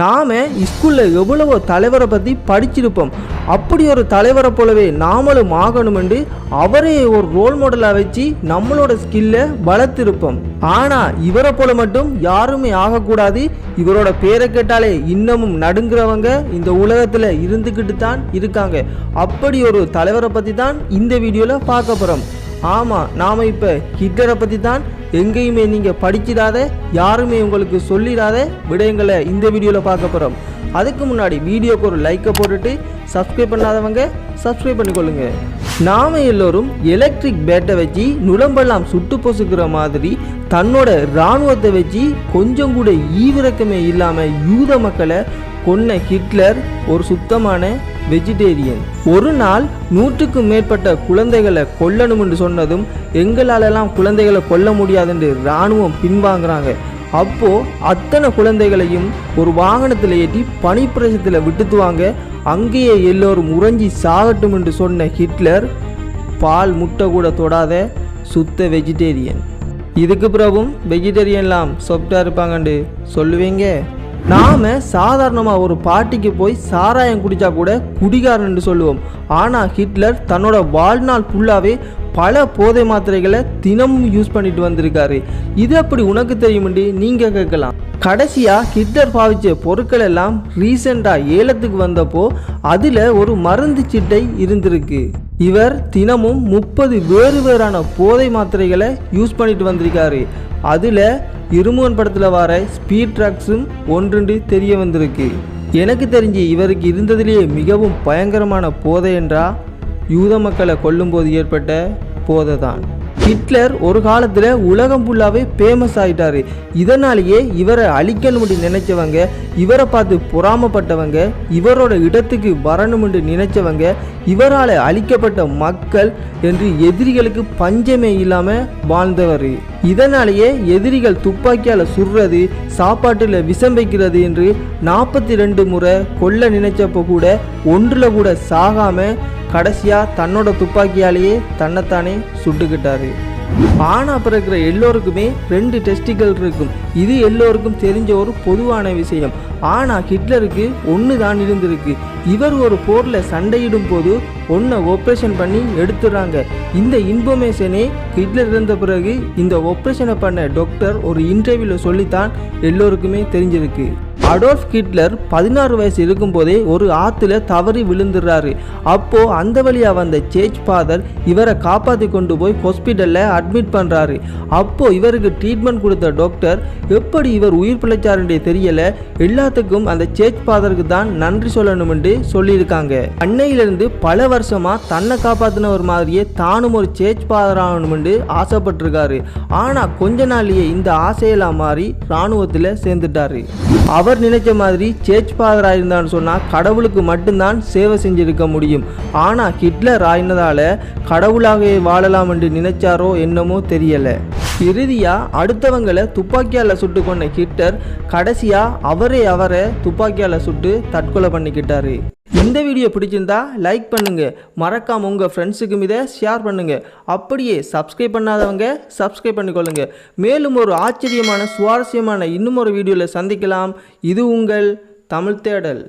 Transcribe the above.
நாம் ஸ்கூலில் எவ்வளவோ தலைவரை பற்றி படிச்சிருப்போம். அப்படி ஒரு தலைவரை போலவே நாமளும் ஆகணும் என்று அவரே ஒரு ரோல் மாடலாக வச்சு நம்மளோட ஸ்கில்லை வளர்த்திருப்போம். ஆனால் இவரை போல மட்டும் யாருமே ஆகக்கூடாது. இவரோட பேரை கேட்டாலே இன்னமும் நடுங்கிறவங்க இந்த உலகத்தில் இருந்துக்கிட்டு தான் இருக்காங்க. அப்படி ஒரு தலைவரை பற்றி தான் இந்த வீடியோவில் பார்க்க போகிறோம் ஆமாம் நாம் இப்போ ஹிட்லரை பற்றி தான் எங்கேயுமே நீங்கள் படிச்சிடாத யாருமே உங்களுக்கு சொல்லிடாத விடயங்களை இந்த வீடியோவில் பார்க்க போகிறோம் அதுக்கு முன்னாடி வீடியோக்கு ஒரு லைக்கை போட்டுட்டு சப்ஸ்கிரைப் பண்ணாதவங்க சப்ஸ்கிரைப் பண்ணிக்கொள்ளுங்க. நாம எல்லோரும் எலக்ட்ரிக் பேட்டை வச்சு நுழம்பெல்லாம் சுட்டு பொசுக்கிற மாதிரி தன்னோட இராணுவத்தை வச்சு கொஞ்சம் கூட ஈவிரக்கமே இல்லாமல் யூத மக்களை கொன்ன ஹிட்லர் ஒரு சுத்தமான வெஜிடேரியன் ஒரு நாள் நூற்றுக்கும் மேற்பட்ட குழந்தைகளை கொல்லணும் என்று சொன்னதும் எங்களாலெல்லாம் குழந்தைகளை கொல்ல முடியாதுன்னு இராணுவம் பின்வாங்குறாங்க. அப்போ அத்தனை குழந்தைகளையும் ஒரு வாகனத்தில் ஏற்றி பனிப்பிரசத்தில் விட்டுத்துவாங்க அங்கேயே எல்லோரும் உறைஞ்சி சாகட்டும் என்று சொன்ன ஹிட்லர் பால் முட்டை கூட தொடாத சுத்த வெஜிடேரியன் இதுக்கு பிறகும் வெஜிடேரியன்லாம் சொப்டா இருப்பாங்கண்டு சொல்லுவீங்க? நாம் சாதாரணமாக ஒரு பார்ட்டிக்கு போய் சாராயம் குடித்தா கூட குடிகாரன்னு சொல்லுவோம். ஆனால் ஹிட்லர் தன்னோட வாழ்நாள் ஃபுல்லாகவே பல போதை மாத்திரைகளை தினமும் யூஸ் பண்ணிட்டு வந்திருக்காரு. இது அப்படி உனக்கு தெரியுமென்று நீங்கள் கேட்கலாம். கடைசியாக ஹிட்லர் பாவிச்ச பொருட்கள் எல்லாம் ரீசெண்டாக ஏலத்துக்கு வந்தப்போ அதில் ஒரு மருந்து சிட்டை இருந்திருக்கு. இவர் தினமும் முப்பது வேறு வேறான போதை மாத்திரைகளை யூஸ் பண்ணிட்டு வந்திருக்காரு. அதில் இருமுகன் படத்தில் வர ஸ்பீட் ட்ராக்ஸும் ஒன்றுண்டு தெரிய வந்திருக்கு. எனக்கு தெரிஞ்சு இவருக்கு இருந்ததிலேயே மிகவும் பயங்கரமான போதை என்றால் யூத மக்களை கொல்லும்போது ஏற்பட்ட போதை தான் ஹிட்லர் ஒரு காலத்தில் உலகம் ஃபுல்லாகவே ஃபேமஸ் ஆகிட்டார் இதனாலேயே இவரை அழிக்கணும்னு நினைச்சவங்க இவரை பார்த்து பொறாமப்பட்டவங்க இவரோட இடத்துக்கு வரணும்னு நினைச்சவங்க இவரால் அழிக்கப்பட்ட மக்கள் என்று எதிரிகளுக்கு பஞ்சமே இல்லாமல் வாழ்ந்தவர். இதனாலேயே எதிரிகள் துப்பாக்கியால் சுடுறது சாப்பாட்டில் விஷம் வைக்கிறது என்று நாற்பத்தி ரெண்டு முறை கொல்ல நினைச்சப்போ கூட ஒன்றில் கூட சாகாமல் கடைசியாக தன்னோட துப்பாக்கியாலேயே தன்னைத்தானே சுட்டுக்கிட்டாரு. ஆணா பிறக்கிற எல்லோருக்குமே ரெண்டு டெஸ்டிகள் இருக்கும். இது எல்லோருக்கும் தெரிஞ்ச ஒரு பொதுவான விஷயம். ஆனால் ஹிட்லருக்கு ஒன்று தான் இருந்திருக்கு. இவர் ஒரு போரில் சண்டையிடும் போது ஒன்றை ஆப்ரேஷன் பண்ணி எடுத்துடுறாங்க இந்த இன்ஃபர்மேஷனே ஹிட்லர் இருந்த பிறகு இந்த ஆப்ரேஷனை பண்ண டாக்டர் ஒரு இன்டர்வியூவில் சொல்லித்தான் எல்லோருக்குமே தெரிஞ்சிருக்கு. அடோல்ஃப் ஹிட்லர் பதினாறு வயசு இருக்கும்போதே ஒரு ஆற்றுல தவறி விழுந்துடுறாரு. அப்போ அந்த வழியாக வந்த சேச் ஃபாதர் இவரை காப்பாற்றி கொண்டு போய் ஹாஸ்பிட்டலில் அட்மிட் பண்ணுறாரு அப்போது இவருக்கு ட்ரீட்மெண்ட் கொடுத்த டாக்டர் எப்படி இவர் உயிர் பிழைச்சாருன்றே தெரியலை. எல்லாத்துக்கும் அந்த சேச் ஃபாதருக்கு தான் நன்றி சொல்லணும்னு சொல்லியிருக்காங்க. அன்னையிலிருந்து பல வருஷமாக தன்னை காப்பாற்றின ஒரு மாதிரியே தானும் ஒரு சேச் ஃபாதர் ஆகணும்னு ஆசைப்பட்டிருக்காரு. ஆனால் கொஞ்ச நாள்லேயே இந்த ஆசையெல்லாம் மாறி இராணுவத்தில் சேர்ந்துட்டாரு. அவர் நினைச்ச மாதிரி சேர்ச் ஃபாதர் ஆயிருந்தான்னு சொன்னால் கடவுளுக்கு மட்டும்தான் சேவை செஞ்சிருக்க முடியும். ஆனால் ஹிட்லர் ஆயினதால கடவுளாகவே வாழலாம் என்று நினைச்சாரோ என்னமோ தெரியலை. இறுதியாக அடுத்தவங்களை துப்பாக்கியால் சுட்டு கொண்ட ஹிட்லர் கடைசியாக அவரே அவரை துப்பாக்கியால் சுட்டு தற்கொலை பண்ணிக்கிட்டாரு. இந்த வீடியோ பிடிச்சிருந்தா லைக் பண்ணுங்கள் மறக்காமல் உங்கள் ஃப்ரெண்ட்ஸுக்கும் இதை ஷேர் பண்ணுங்கள் அப்படியே சப்ஸ்கிரைப் பண்ணாதவங்க சப்ஸ்கிரைப் பண்ணிக்கொள்ளுங்கள் மேலும் ஒரு ஆச்சரியமான சுவாரஸ்யமான இன்னும் ஒரு வீடியோவில் சந்திக்கலாம். இது உங்கள் தமிழ் தேடல்.